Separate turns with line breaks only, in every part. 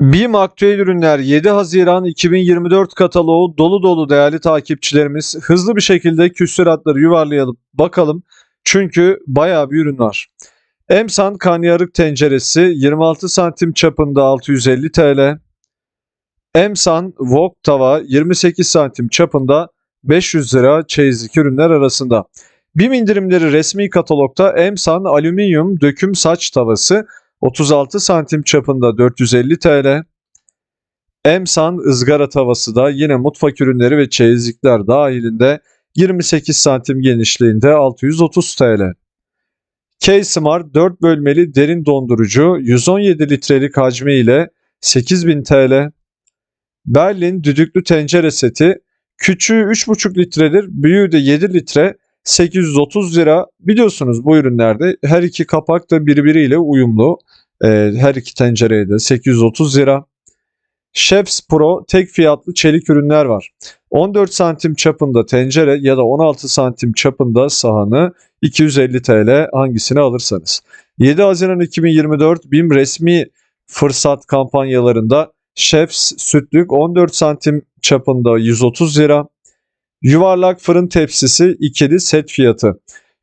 BİM Aktüel Ürünler 7 Haziran 2024 kataloğu dolu dolu değerli takipçilerimiz. Hızlı bir şekilde küsuratları yuvarlayalım bakalım. Çünkü bayağı bir ürün var. Emsan karnıyarık tenceresi 26 santim çapında 650 TL. Emsan wok tava 28 santim çapında 500 lira çeyizlik ürünler arasında. BİM indirimleri resmi katalogda Emsan alüminyum döküm saç tavası 36 santim çapında 450 TL. Emsan ızgara tavası da yine mutfak ürünleri ve çeyizlikler dahilinde 28 santim genişliğinde 630 TL. K-Smart 4 bölmeli derin dondurucu 117 litrelik hacmi ile 8000 TL. Berlin düdüklü tencere seti küçüğü 3,5 litredir, büyüğü de 7 litre 830 lira. Biliyorsunuz bu ürünlerde her iki kapak da birbiriyle uyumlu. Ee, her iki tencereye de 830 lira. Chefs Pro tek fiyatlı çelik ürünler var. 14 santim çapında tencere ya da 16 santim çapında sahanı 250 TL hangisini alırsanız. 7 Haziran 2024 BİM resmi fırsat kampanyalarında Chefs sütlük 14 santim çapında 130 lira. Yuvarlak fırın tepsisi ikili set fiyatı.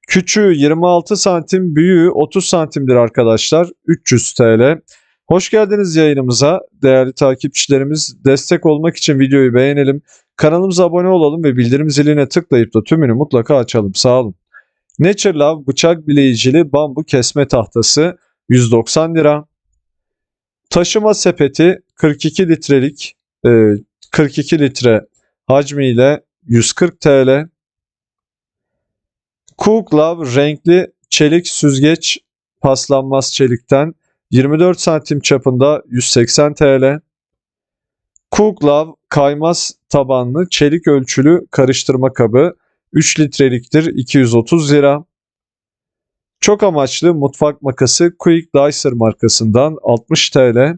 Küçüğü 26 santim, büyüğü 30 santimdir arkadaşlar. 300 TL. Hoş geldiniz yayınımıza. Değerli takipçilerimiz destek olmak için videoyu beğenelim. Kanalımıza abone olalım ve bildirim ziline tıklayıp da tümünü mutlaka açalım. Sağ olun. Nature Love bıçak bileyicili bambu kesme tahtası 190 lira. Taşıma sepeti 42 litrelik e, 42 litre hacmiyle 140 TL. Love renkli çelik süzgeç paslanmaz çelikten 24 santim çapında 180 TL. Love kaymaz tabanlı çelik ölçülü karıştırma kabı 3 litreliktir 230 lira. Çok amaçlı mutfak makası Quick Dicer markasından 60 TL.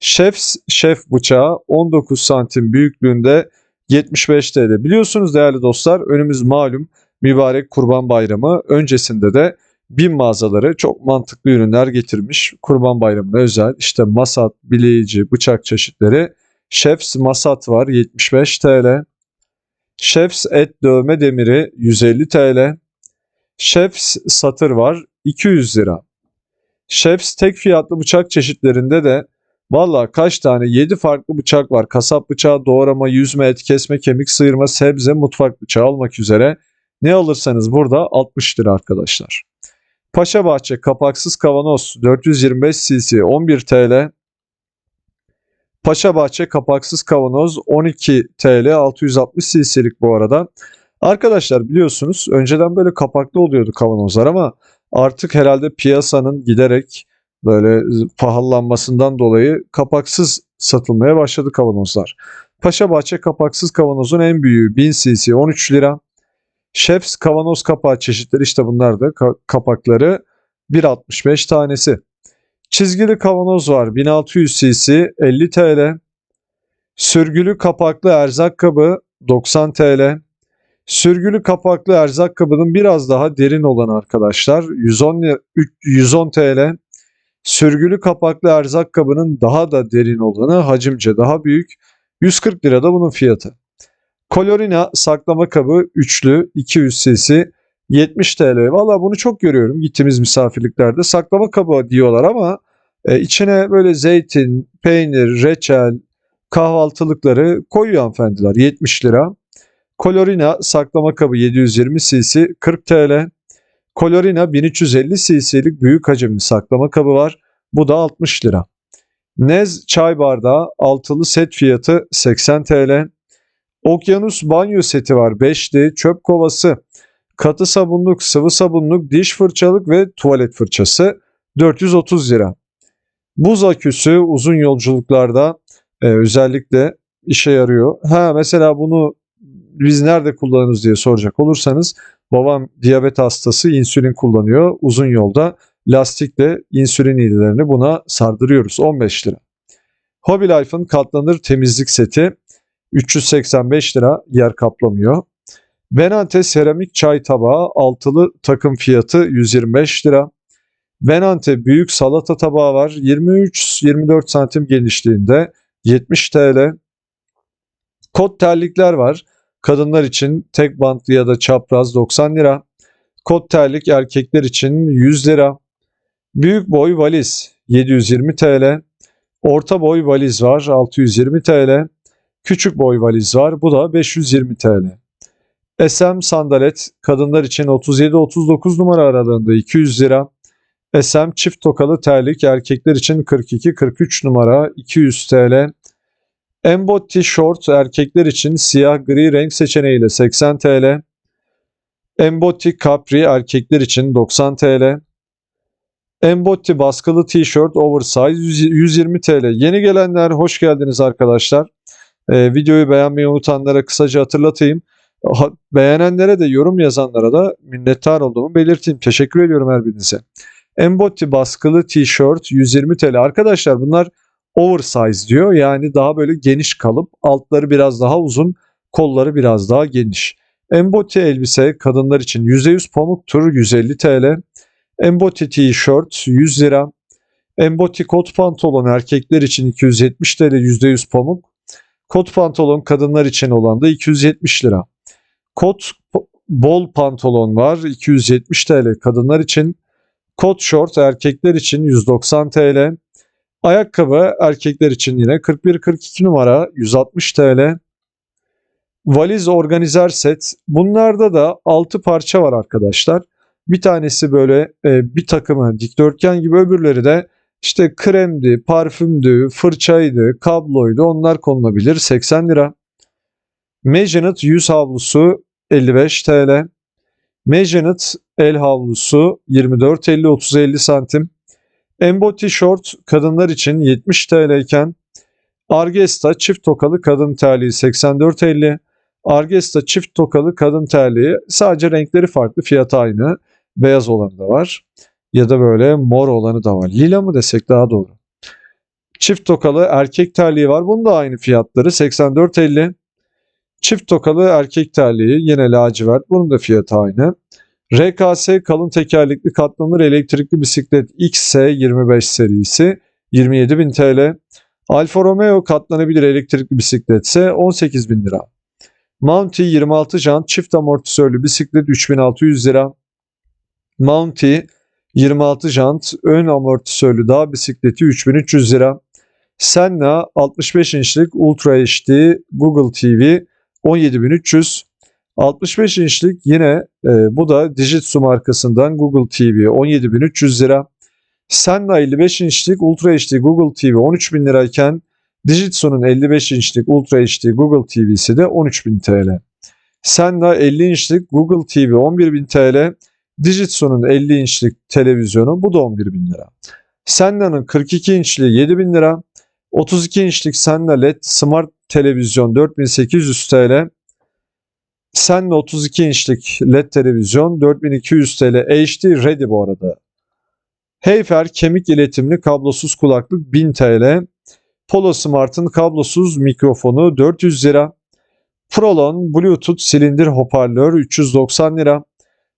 Chef's Chef bıçağı 19 santim büyüklüğünde 75 TL. Biliyorsunuz değerli dostlar önümüz malum mübarek kurban bayramı. Öncesinde de BİM mağazaları çok mantıklı ürünler getirmiş. Kurban bayramına özel işte masat, bileyici, bıçak çeşitleri. Chef's masat var 75 TL. Chef's et dövme demiri 150 TL. Chef's satır var 200 lira. Chef's tek fiyatlı bıçak çeşitlerinde de Valla kaç tane 7 farklı bıçak var. Kasap bıçağı, doğrama, yüzme, et kesme, kemik sıyırma, sebze, mutfak bıçağı almak üzere. Ne alırsanız burada 60 lira arkadaşlar. Paşa Bahçe kapaksız kavanoz 425 cc 11 TL. Paşa Bahçe kapaksız kavanoz 12 TL 660 cc'lik bu arada. Arkadaşlar biliyorsunuz önceden böyle kapaklı oluyordu kavanozlar ama artık herhalde piyasanın giderek böyle pahalanmasından dolayı kapaksız satılmaya başladı kavanozlar. Paşa Bahçe kapaksız kavanozun en büyüğü 1000 cc 13 lira. Chef's kavanoz kapağı çeşitleri işte bunlar da ka- kapakları 1.65 tanesi. Çizgili kavanoz var 1600 cc 50 TL. Sürgülü kapaklı erzak kabı 90 TL. Sürgülü kapaklı erzak kabının biraz daha derin olan arkadaşlar 110 li- 110 TL. Sürgülü kapaklı erzak kabının daha da derin olanı hacimce daha büyük 140 lirada bunun fiyatı. Colorina saklama kabı üçlü 200 cc 70 TL. Valla bunu çok görüyorum gittiğimiz misafirliklerde. Saklama kabı diyorlar ama e, içine böyle zeytin, peynir, reçel, kahvaltılıkları koyuyor hanımefendiler 70 lira. Colorina saklama kabı 720 cc 40 TL. Colorina 1350 cc'lik büyük hacimli saklama kabı var. Bu da 60 lira. Nez çay bardağı altılı set fiyatı 80 TL. Okyanus banyo seti var 5'li. Çöp kovası, katı sabunluk, sıvı sabunluk, diş fırçalık ve tuvalet fırçası 430 lira. Buz aküsü uzun yolculuklarda e, özellikle işe yarıyor. Ha mesela bunu biz nerede kullanırız diye soracak olursanız babam diyabet hastası insülin kullanıyor. Uzun yolda lastikle insülin iğnelerini buna sardırıyoruz. 15 lira. Hobby Life'ın katlanır temizlik seti 385 lira yer kaplamıyor. Benante seramik çay tabağı altılı takım fiyatı 125 lira. Benante büyük salata tabağı var. 23-24 santim genişliğinde 70 TL. Kot terlikler var. Kadınlar için tek bantlı ya da çapraz 90 lira. Kot terlik erkekler için 100 lira. Büyük boy valiz 720 TL. Orta boy valiz var 620 TL. Küçük boy valiz var bu da 520 TL. SM sandalet kadınlar için 37-39 numara aralığında 200 lira. SM çift tokalı terlik erkekler için 42-43 numara 200 TL. Embotti short erkekler için siyah gri renk seçeneğiyle 80 TL. Embotti capri erkekler için 90 TL. Embotti baskılı tişört oversize 120 TL. Yeni gelenler hoş geldiniz arkadaşlar. Ee, videoyu beğenmeyi unutanlara kısaca hatırlatayım. Ha, beğenenlere de yorum yazanlara da minnettar olduğumu belirteyim. Teşekkür ediyorum her birinize. Embotti baskılı tişört 120 TL. Arkadaşlar bunlar oversize diyor. Yani daha böyle geniş kalıp altları biraz daha uzun, kolları biraz daha geniş. Embotti elbise kadınlar için %100 pamuktur 150 TL. Embotti tişört 100 lira. Embotti kot pantolon erkekler için 270 TL %100 pamuk. Kot pantolon kadınlar için olan da 270 lira. Kot bol pantolon var 270 TL kadınlar için. Kot short erkekler için 190 TL. Ayakkabı erkekler için yine 41-42 numara 160 TL. Valiz organizer set. Bunlarda da 6 parça var arkadaşlar. Bir tanesi böyle e, bir takımı dikdörtgen gibi öbürleri de işte kremdi, parfümdü, fırçaydı, kabloydu onlar konulabilir 80 lira. Magenit yüz havlusu 55 TL. Magenit el havlusu 24-50-30-50 santim. Emboti short kadınlar için 70 TL iken Argesta çift tokalı kadın terliği 84.50. Argesta çift tokalı kadın terliği sadece renkleri farklı fiyatı aynı. Beyaz olanı da var. Ya da böyle mor olanı da var. Lila mı desek daha doğru. Çift tokalı erkek terliği var. Bunun da aynı fiyatları 84.50. Çift tokalı erkek terliği yine lacivert. Bunun da fiyatı aynı. RKS kalın tekerlekli katlanır elektrikli bisiklet XS25 serisi 27.000 TL. Alfa Romeo katlanabilir elektrikli bisiklet ise 18.000 lira. Mounty 26 jant çift amortisörlü bisiklet 3600 lira. Mounty 26 jant ön amortisörlü dağ bisikleti 3300 lira. Senna 65 inçlik Ultra HD Google TV 17300 65 inçlik yine e, bu da Digitsu markasından Google TV 17.300 lira. Senna 55 inçlik Ultra HD Google TV 13.000 lirayken Digitsu'nun 55 inçlik Ultra HD Google TV'si de 13.000 TL. Senna 50 inçlik Google TV 11.000 TL. Digitsu'nun 50 inçlik televizyonu bu da 11.000 lira. Senna'nın 42 inçli 7.000 lira. 32 inçlik Senna LED Smart Televizyon 4800 TL. Senle 32 inçlik LED televizyon 4200 TL HD Ready bu arada. Heyfer kemik iletimli kablosuz kulaklık 1000 TL. Polo Smart'ın kablosuz mikrofonu 400 lira. Prolon Bluetooth silindir hoparlör 390 lira.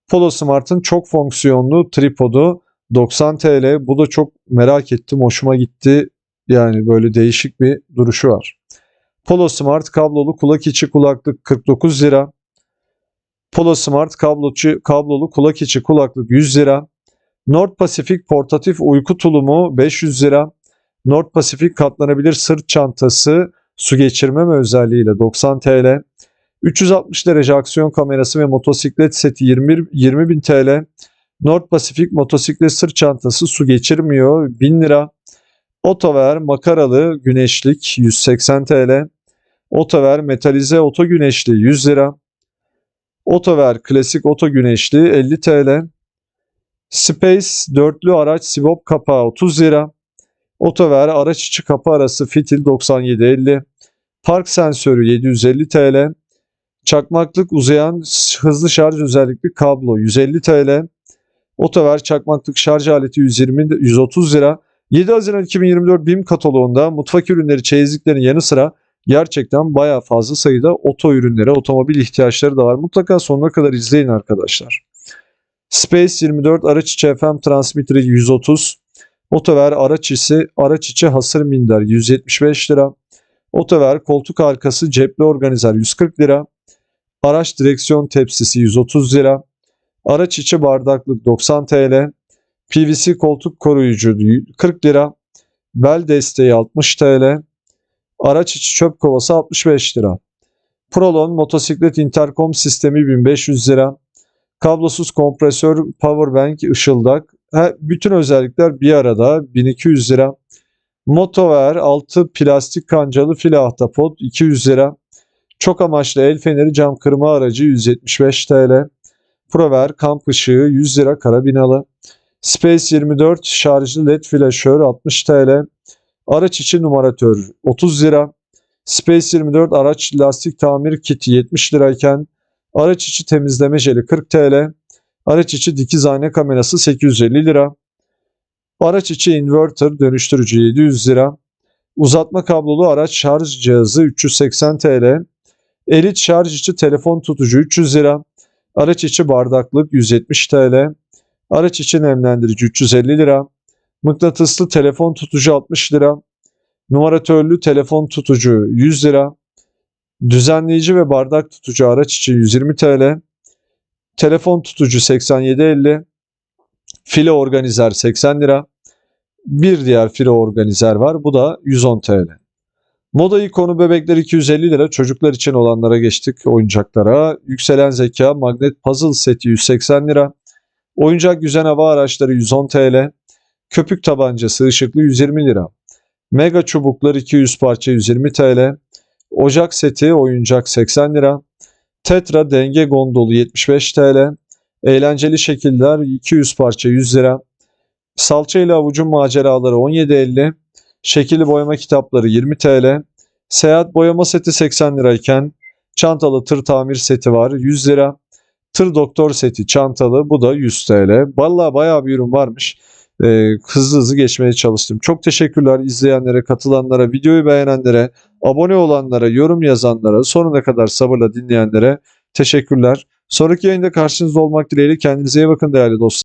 Polo Smart'ın çok fonksiyonlu tripodu 90 TL. Bu da çok merak ettim, hoşuma gitti. Yani böyle değişik bir duruşu var. Polo Smart kablolu kulak içi kulaklık 49 lira. Polo Smart kabloçu, kablolu kulak içi kulaklık 100 lira. Nord Pacific portatif uyku tulumu 500 lira. Nord Pacific katlanabilir sırt çantası su geçirmeme özelliğiyle 90 TL. 360 derece aksiyon kamerası ve motosiklet seti 20, 20 bin TL. Nord Pacific motosiklet sırt çantası su geçirmiyor 1000 lira. Otover makaralı güneşlik 180 TL. Otover metalize oto güneşli 100 lira. Otover klasik oto güneşli 50 TL. Space dörtlü araç sibop kapağı 30 lira. Otover araç içi kapı arası fitil 97.50. Park sensörü 750 TL. Çakmaklık uzayan hızlı şarj özellikli kablo 150 TL. Otover çakmaklık şarj aleti 120 130 lira. 7 Haziran 2024 BİM kataloğunda mutfak ürünleri çeyizliklerin yanı sıra gerçekten bayağı fazla sayıda oto ürünleri, otomobil ihtiyaçları da var. Mutlaka sonuna kadar izleyin arkadaşlar. Space 24 araç içi FM transmitteri 130. Otover araç içi, araç içi hasır minder 175 lira. Otover koltuk arkası cepli organizer 140 lira. Araç direksiyon tepsisi 130 lira. Araç içi bardaklık 90 TL. PVC koltuk koruyucu 40 lira. Bel desteği 60 TL. Araç içi çöp kovası 65 lira. Prolon motosiklet interkom sistemi 1500 lira. Kablosuz kompresör, powerbank, ışıldak. Ha, bütün özellikler bir arada 1200 lira. Motover 6 plastik kancalı file ahtapot 200 lira. Çok amaçlı el feneri cam kırma aracı 175 TL. Prover kamp ışığı 100 lira karabinalı. Space 24 şarjlı led flaşör 60 TL. Araç içi numaratör 30 lira. Space 24 araç lastik tamir kiti 70 lirayken araç içi temizleme jeli 40 TL. Araç içi dikiz ayna kamerası 850 lira. Araç içi inverter dönüştürücü 700 lira. Uzatma kablolu araç şarj cihazı 380 TL. Elit şarj içi telefon tutucu 300 lira. Araç içi bardaklık 170 TL. Araç içi nemlendirici 350 lira. Mıknatıslı telefon tutucu 60 lira. Numaratörlü telefon tutucu 100 lira. Düzenleyici ve bardak tutucu araç içi 120 TL. Telefon tutucu 87.50. File organizer 80 lira. Bir diğer file organizer var. Bu da 110 TL. Moda ikonu bebekler 250 lira. Çocuklar için olanlara geçtik oyuncaklara. Yükselen zeka magnet puzzle seti 180 lira. Oyuncak yüzen hava araçları 110 TL. Köpük tabancası ışıklı 120 lira. Mega çubuklar 200 parça 120 TL. Ocak seti oyuncak 80 lira. Tetra denge gondolu 75 TL. Eğlenceli şekiller 200 parça 100 lira. Salça ile avucun maceraları 17.50. Şekilli boyama kitapları 20 TL. Seyahat boyama seti 80 lirayken çantalı tır tamir seti var 100 lira. Tır doktor seti çantalı bu da 100 TL. Vallahi bayağı bir ürün varmış. Ee, hızlı hızlı geçmeye çalıştım. Çok teşekkürler izleyenlere, katılanlara, videoyu beğenenlere, abone olanlara, yorum yazanlara, sonuna kadar sabırla dinleyenlere teşekkürler. Sonraki yayında karşınızda olmak dileğiyle kendinize iyi bakın değerli dostlar.